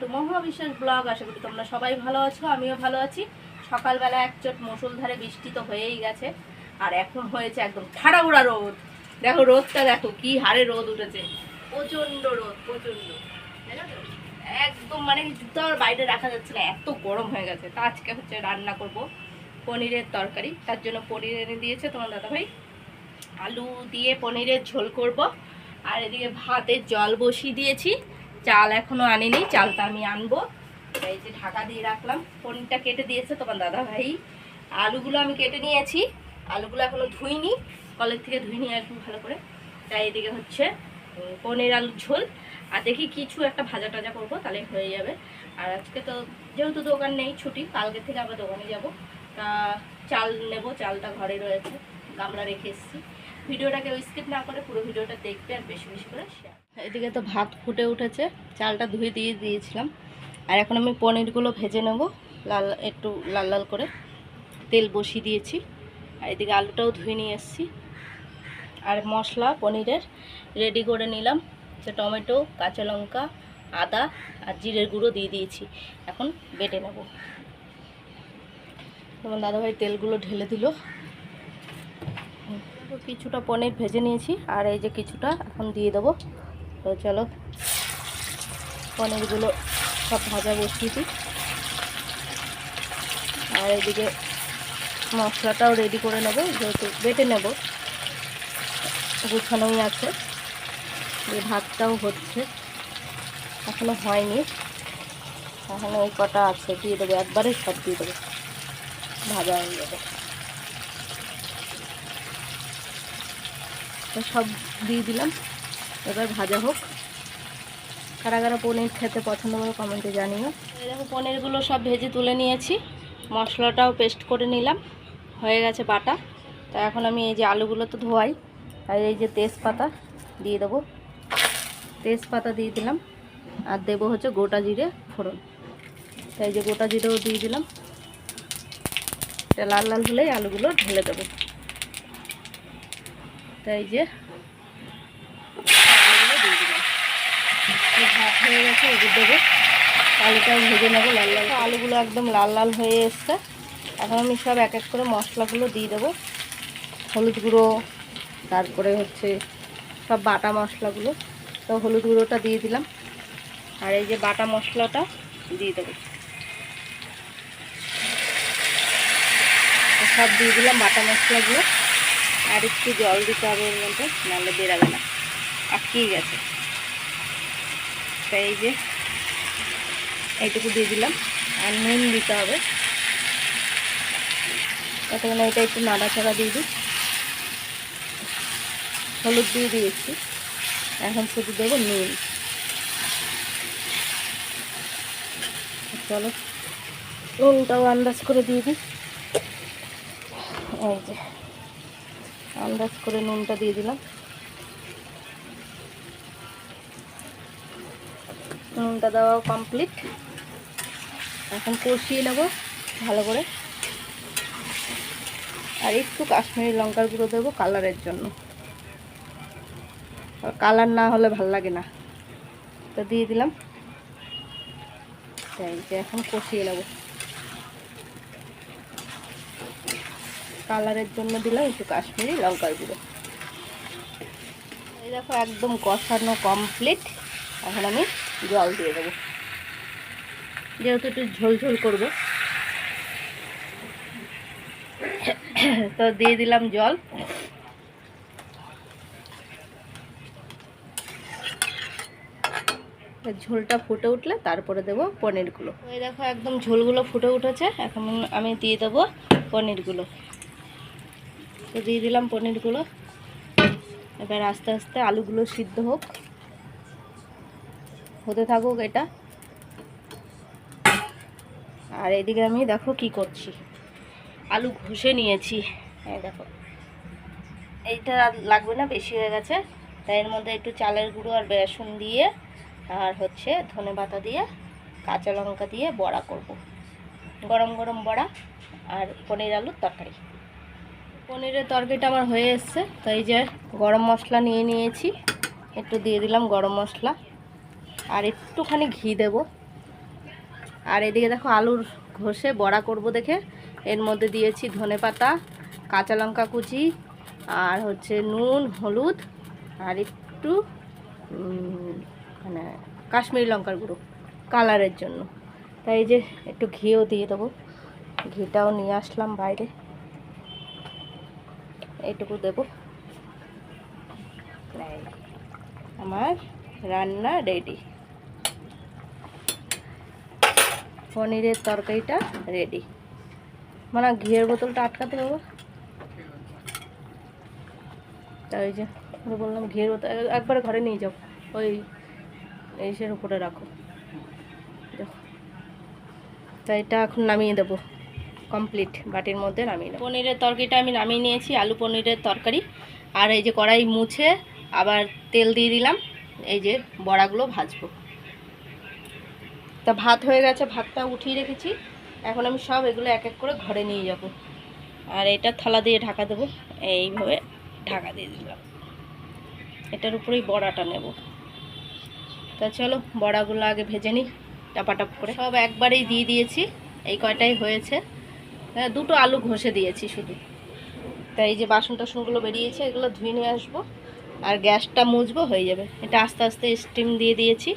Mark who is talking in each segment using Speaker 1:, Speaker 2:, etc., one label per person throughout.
Speaker 1: Two Mahabiswas blog, আশা করি তোমরা সবাই ভালো আছো, আমিও ভালো আছি। সকালবেলা এক চোট মুসুলধারে বৃষ্টি তো হয়েই গেছে, আর এখন হয়েছে একদম ঠাড়াউড়া রোদ। দেখো, রোদটা দেখো, কি হারে রোদ উঠেছে। প্রচণ্ড রোদ, প্রচণ্ড। একদম মানে জুতো আর বাইরে রাখা যাচ্ছে না, এত গরম হয়ে গেছে। তা আজকে হচ্ছে রান্না করব, পনিরের তরকারি। তার জন্য পনির এনে দিয়েছে তোমার দাদাভাই। আলু দিয়ে পনিরের ঝোল করব, আর এদিকে ভাতের জল বসিয়ে দিয়েছি। চাল এখনও আনিনি, চালটা আমি আনব। এই যে ঢাকা দিয়ে রাখলাম ফোনটা কেটে দিয়েছে তোমার দাদা ভাই। আলুগুলো আমি কেটে নিয়েছি, আলুগুলো এখনও ধুইনি, কলের থেকে ধুই নিয়ে একটু ভালো করে। তাই এদিকে হচ্ছে পনির আলুর ঝোল। আর দেখি কিছু একটা ভাজা টাজা করব তাহলে হয়ে যাবে। আর আজকে তো যেহেতু দোকান নেই, ছুটি, কালকে থেকে আবার দোকানে যাব। তা চাল নেব, চালটা ঘরে রয়েছে, গামলা রেখে এসেছি। ভিডিওটাকে স্কিপ না করে পুরো ভিডিওটা দেখবে আর বেশি বেশি করে শেয়ার এদিকে তো ভাত ফুটে উঠেছে, চালটা ধুয়ে দিয়ে দিয়েছিলাম। আর এখন আমি পনিরগুলো ভেজে নেব, লাল, একটু লাল লাল করে। তেল বসিয়ে দিয়েছি, আর এদিকে আলুটাও ধুয়ে নিয়ে এসেছি। আর মশলা পনিরের রেডি করে নিলাম, যে টমেটো, কাঁচা লঙ্কা, আদা আর জিরের গুঁড়ো দিয়ে দিয়েছি। এখন বেটে নেব। তোমার দাদাভাই তেলগুলো ঢেলে দিল। কিছুটা পনির ভেজে নিয়েছি, আর এই যে কিছুটা এখন দিয়ে দেবো। তো চলো, পনিরগুলো সব ভাজা বসিয়ে দিই আর এদিকে মশলাটাও রেডি করে নেব, যেহেতু বেটে নেব। গুছানোই আছে। যে ভাতটাও হচ্ছে। এখনও হয়নি। এখনও এই কটা আছে, দিয়ে দেবো একবারে সব দিয়ে দেবো। ভাজা হয়ে যাবে। সব দিয়ে দিলাম। এবার ভাজা হোক। কারা কারা পনির খেতে পছন্দ করে কমেন্টে জানিও। দেখো, পনিরগুলো সব ভেজে তুলে নিয়েছি। মশলাটাও পেস্ট করে নিলাম। হয়ে গেছে বাটা। তা এখন আমি এই যে আলুগুলো তো ধোয়াই, আর এই যে তেজপাতা দিয়ে দেবো। তেজপাতা দিয়ে দিলাম। আর দেবো হচ্ছে গোটা জিরে ফোড়ন। তাই যে গোটা জিরেও দিয়ে দিলাম। এটা লাল লাল হলেই আলুগুলো ঢেলে দেবো। তাই যে আলুগুলো দিয়ে দিলাম এই ভাত হয়ে গেছে এগুলো দেবো। আলুটাও ভেজে নেব, লাল লাল আলুগুলো একদম লাল লাল হয়ে এসছে। এখন আমি সব এক এক করে মশলাগুলো দিয়ে দেবো। হলুদ গুঁড়ো, তারপরে হচ্ছে সব বাটা মশলাগুলো। তো হলুদ গুঁড়োটা দিয়ে দিলাম। আর এই যে বাটা মশলাটা দিয়ে দেবো। সব দিয়ে দিলাম বাটা মশলাগুলো। আর একটু জল দিতে হবে এর মধ্যে, নাহলে বেরাবে না। আটকেই গেছে। তাই এই যে, এইটুকু দিয়ে দিলাম। আর নুন দিতে হবে। ততক্ষণ এটা একটু নাড়াচাড়া দিয়ে দিই। হলুদ দিয়ে দিয়েছি। এখন শুধু দেবো নুন। চলো, নুনটাও আন্দাজ করে দিয়ে দিই। এই যে, আন্দাজ করে নুনটা দিয়ে দিলাম। নুনটা দেওয়া কমপ্লিট এখন কষিয়ে নেব ভালো করে। আর একটু কাশ্মীরি লঙ্কার গুঁড়ো দেবো কালারের জন্য। কালার না হলে ভালো লাগে না। তো দিয়ে দিলাম। যে এখন কষিয়ে নেব। কালারের জন্য দিলাম একটু কাশ্মীরি লঙ্কার গুঁড়ো। এই দেখো একদম কষানো কমপ্লিট এখন আমি জল দিয়ে দেবো। যেহেতু একটু ঝোল ঝোল করব। তো দিয়ে দিলাম জল। ঝোলটা ফুটে উঠলে তারপরে দেবো পনিরগুলো। এই দেখো একদম ঝোলগুলো ফুটে উঠেছে। এখন আমি দিয়ে দেবো পনিরগুলো। তো দিয়ে দিলাম পনিরগুলো। এবার আস্তে আস্তে আলুগুলো সিদ্ধ হোক। হতে থাকুক এটা। আর এদিকে আমি দেখো কি করছি। আলু ঘষে নিয়েছি। এই দেখো। এইটা লাগবে না, বেশি হয়ে গেছে। তাই এর মধ্যে একটু চালের গুঁড়ো আর বেসন দিয়ে আর হচ্ছে ধনে পাতা দিয়ে, কাঁচা লঙ্কা দিয়ে বড়া করব। গরম গরম বড়া আর পনির আলুর তরকারি। পনিরের তরকারিটা আমার হয়ে এসছে। তো এই যে গরম মশলা নিয়ে নিয়েছি। একটু দিয়ে দিলাম গরম মশলা। আর একটুখানি ঘি দেব। আর এদিকে দেখো আলুর ঘষে বড়া করব দেখে। এর মধ্যে দিয়েছি ধনে পাতা, কাঁচা লঙ্কা কুচি, আর হচ্ছে নুন, হলুদ, আর একটু মানে কাশ্মীরি লঙ্কার গুঁড়ো কালারের জন্য। তাই যে একটু ঘিও দিয়ে দেবো। ঘিটাও নিয়ে আসলাম বাইরে। এইটুকু দেবো। আমার রান্না রেডি পনিরের তরকারিটা রেডি মানে ঘিয়ের বোতলটা আটকাতে বাবা তা ওই যে বললাম ঘিয়ের বোতল একবার ঘরে নিয়ে যাও। ওই এইসের উপরে রাখো। তা এটা এখন নামিয়ে দেবো। কমপ্লিট বাটির মধ্যে নামিয়ে দেবো পনিরের তরকারিটা আমি নামিয়ে নিয়েছি, আলু পনিরের তরকারি। আর এই যে কড়াই মুছে আবার তেল দিয়ে দিলাম। এই যে বড়াগুলো ভাজবো। তা ভাত হয়ে গেছে, ভাতটা উঠিয়ে রেখেছি। এখন আমি সব এগুলো এক এক করে ঘরে নিয়ে যাব। আর এটা থালা দিয়ে ঢাকা দেবো, এইভাবে ঢাকা দিয়ে দিলাম। এটার উপরেই বড়াটা নেব। তা চলো, বড়াগুলো আগে ভেজে নিই, টাপাটাপ করে। সব একবারেই দিয়ে দিয়েছি, এই কয়টাই হয়েছে। হ্যাঁ দুটো আলু ঘষে দিয়েছি শুধু। তাই এই যে বাসন টাসনগুলো বেরিয়েছে, এগুলো ধুয়ে নিয়ে আসব। আর গ্যাসটা মুছবো, হয়ে যাবে। এটা আস্তে আস্তে স্টিম দিয়ে দিয়েছি।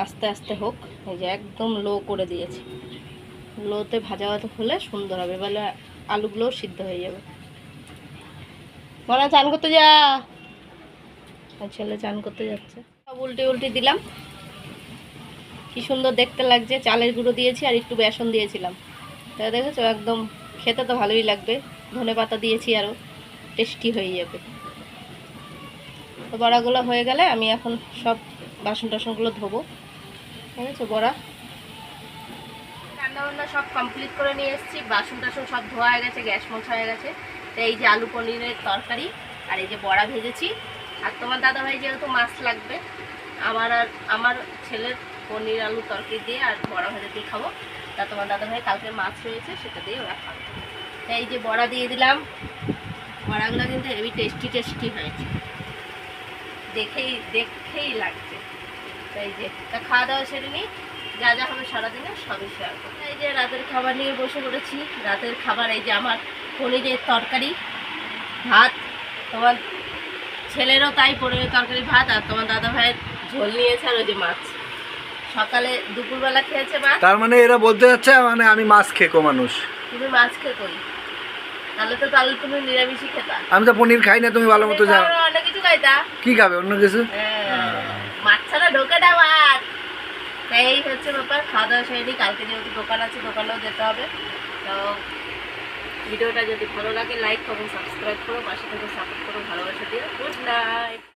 Speaker 1: আস্তে আস্তে হোক, এই যে একদম লো করে দিয়েছি। লোতে ভাজা হলে সুন্দর হবে বলে আলুগুলোও সিদ্ধ হয়ে যাবে। মনে চান করতে যা। ছেলে চান করতে যাচ্ছে। সব উল্টে উল্টে দিলাম। কি সুন্দর দেখতে লাগছে। চালের গুঁড়ো দিয়েছি আর একটু বেসন দিয়েছিলাম। তা দেখেছ, একদম খেতে তো ভালোই লাগবে। ধনে পাতা দিয়েছি আরও টেস্টি হয়ে যাবে। তো বড়াগুলো হয়ে গেলে আমি এখন সব বাসন টাসনগুলো ধোবো। ঠিক আছে, বড়া। রান্নাবান্না সব কমপ্লিট করে নিয়ে এসেছি। বাসন টাসন সব ধোয়া হয়ে গেছে, গ্যাস মোছা হয়ে গেছে। তো এই যে আলু পনিরের তরকারি আর এই যে বড়া ভেজেছি। আর তোমার দাদা ভাই যেহেতু মাছ লাগবে, আমার আর আমার ছেলের পনির, আলু তরকারি দিয়ে আর বড়া ভেজে দিয়ে খাব। তা তোমার দাদা ভাই কালকে মাছ রয়েছে, সেটা দিয়ে ওরা খাবে। এই যে বড়া দিয়ে দিলাম। বড়াগুলো কিন্তু হেভি টেস্টি টেস্টি হয়েছে। দেখেই দেখেই লাগছে। এই যে তা খাওয়া দাওয়া সেরে নিই যা যা হবে সারাদিনে সবই শেয়ার করব। এই যে রাতের খাবার নিয়ে বসে পড়েছি। রাতের খাবার এই যে আমার পনিরের তরকারি ভাত তোমার ছেলেরও তাই পনিরের তরকারি ভাত আর তোমার দাদা ভাইয়ের ঝোল নিয়েছে আর ওই যে মাছ। সকালে দুপুরবেলা খেয়েছে মাছ।
Speaker 2: তার মানে এরা বলতে যাচ্ছে মানে আমি মাছ খেকো মানুষ।
Speaker 1: তুমি মাছ খেয়ে করি তাহলে তো তাহলে তুমি নিরামিষই খেতা।
Speaker 2: আমি তো পনির খাই না তুমি ভালো মতো জানো
Speaker 1: তুমি অন্য কিছু খাইতা?
Speaker 2: কি খাবে অন্য কিছু?
Speaker 1: হ্যাঁ, ছাড়া ঢোকে না আর। এই হচ্ছে ব্যাপার, খাওয়া দাওয়া সেরে কালকে যেহেতু দোকান আছে, দোকানেও যেতে হবে। তো ভিডিওটা যদি ভালো লাগে লাইক করো সাবস্ক্রাইব করো, পাশে থেকে সাপোর্ট করো, ভালোবাসা দিও। Good night